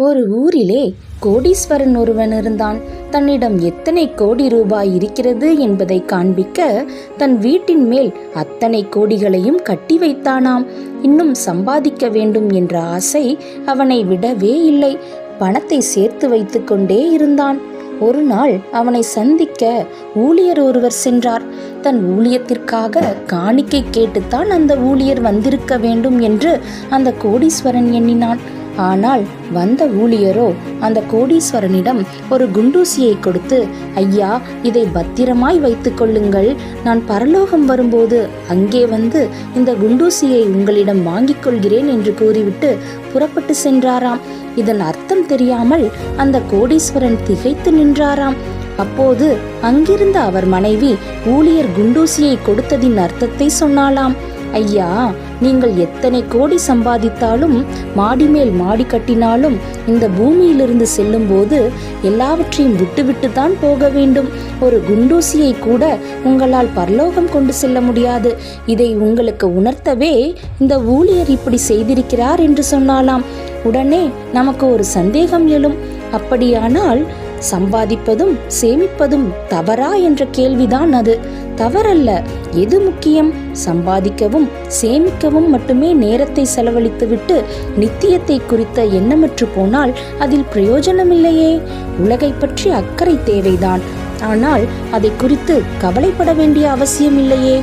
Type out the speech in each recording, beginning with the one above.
ஒரு ஊரிலே கோடீஸ்வரன் ஒருவன் இருந்தான். தன்னிடம் எத்தனை கோடி ரூபாய் இருக்கிறது என்பதை காண்பிக்க தன் வீட்டின் மேல் அத்தனை கோடிகளையும் கட்டி வைத்தானாம். இன்னும் சம்பாதிக்க வேண்டும் என்ற ஆசை அவனை விடவே இல்லை. பணத்தை சேர்த்து வைத்துக்கொண்டே இருந்தான். ஒரு நாள் அவனை சந்திக்க ஊழியர் ஒருவர் சென்றார். தன் ஊழியத்திற்காக காணிக்கை கேட்டுத்தான் அந்த ஊழியர் வந்திருக்க வேண்டும் என்று அந்த கோடீஸ்வரன் எண்ணினான். ஆனால் வந்த ஊழியரோ அந்த கோடீஸ்வரனிடம் ஒரு குண்டூசியை கொடுத்து ஐயா இதை பத்திரமாய் வைத்து கொள்ளுங்கள். நான் பரலோகம் வரும்போது அங்கே வந்து இந்த குண்டூசியை உங்களிடம் வாங்கிக் கொள்கிறேன் என்று கூறிவிட்டு புறப்பட்டு சென்றாராம். இதன் அர்த்தம் தெரியாமல் அந்த கோடீஸ்வரன் திகைத்து நின்றாராம். அப்போது அங்கிருந்த அவர் மனைவி ஊழியர் குண்டூசியை கொடுத்ததின் அர்த்தத்தை சொன்னாலாம் ஐயா நீங்கள் எத்தனை கோடி சம்பாதித்தாலும் மாடி மேல் மாடி கட்டினாலும் இந்த பூமியிலிருந்து செல்லும்போது எல்லாவற்றையும் விட்டுவிட்டு தான் போக வேண்டும். ஒரு குண்டூசியை கூட உங்களால் பரலோகம் கொண்டு செல்ல முடியாது. இதை உங்களுக்கு உணர்த்தவே இந்த ஊழியர் இப்படி செய்திருக்கிறார் என்று சொன்னாலாம். உடனே நமக்கு ஒரு சந்தேகம் எழும். அப்படியானால் சம்பாதிப்பதும் சேமிப்பதும் தவறா என்ற கேள்விதான் அது. தவறல்ல எது முக்கியம்? சம்பாதிக்கவும் சேமிக்கவும் மட்டுமே நேரத்தை செலவழித்துவிட்டு நித்தியத்தை குறித்த எண்ணமற்று போனால் அதில் பிரயோஜனமில்லையே. உலகை பற்றி அக்கறை தேவைதான். ஆனால் அதை குறித்து கவலைப்பட வேண்டிய அவசியம் இல்லையே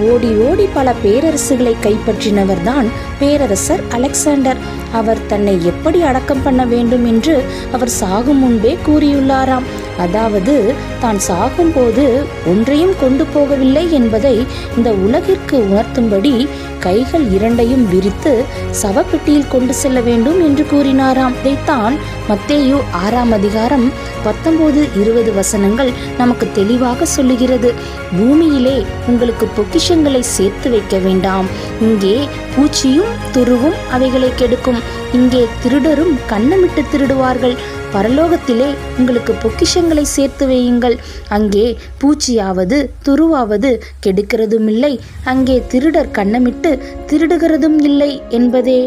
ஓடி ஓடி பல பேரரசுகளை கைப்பற்றினவர்தான் பேரரசர் அலெக்சாண்டர். அவர் தன்னை எப்படி அடக்கம் பண்ண வேண்டும் என்று அவர் சாகும் முன்பே கூறியுள்ளாராம். அதாவது தான் சாகும்போது ஒன்றையும் கொண்டு போகவில்லை என்பதை இந்த உலகிற்கு உணர்த்தும்படி கைகள் இரண்டையும் விரித்து சவப்பெட்டியில் கொண்டு செல்ல வேண்டும் என்று கூறினாராம். இதைத்தான் மத்தேயு ஆறாம் அதிகாரம் பத்தொன்பது இருபது வசனங்கள் நமக்கு தெளிவாக சொல்லுகிறது. பூமியிலே உங்களுக்கு பொக்கிஷங்களை சேர்த்து வைக்க வேண்டாம். இங்கே பூச்சியும் துருவும் அவைகளை கெடுக்கும். இங்கே திருடரும் கண்ணமிட்டு திருடுவார்கள். பரலோகத்திலே உங்களுக்கு பொக்கிஷங்களை சேர்த்து வையுங்கள். அங்கே பூச்சியாவது துருவாவது கெடுக்கிறதும் இல்லை அங்கே திருடர் கண்ணமிட்டு திருடுகிறதும் இல்லை என்பதே.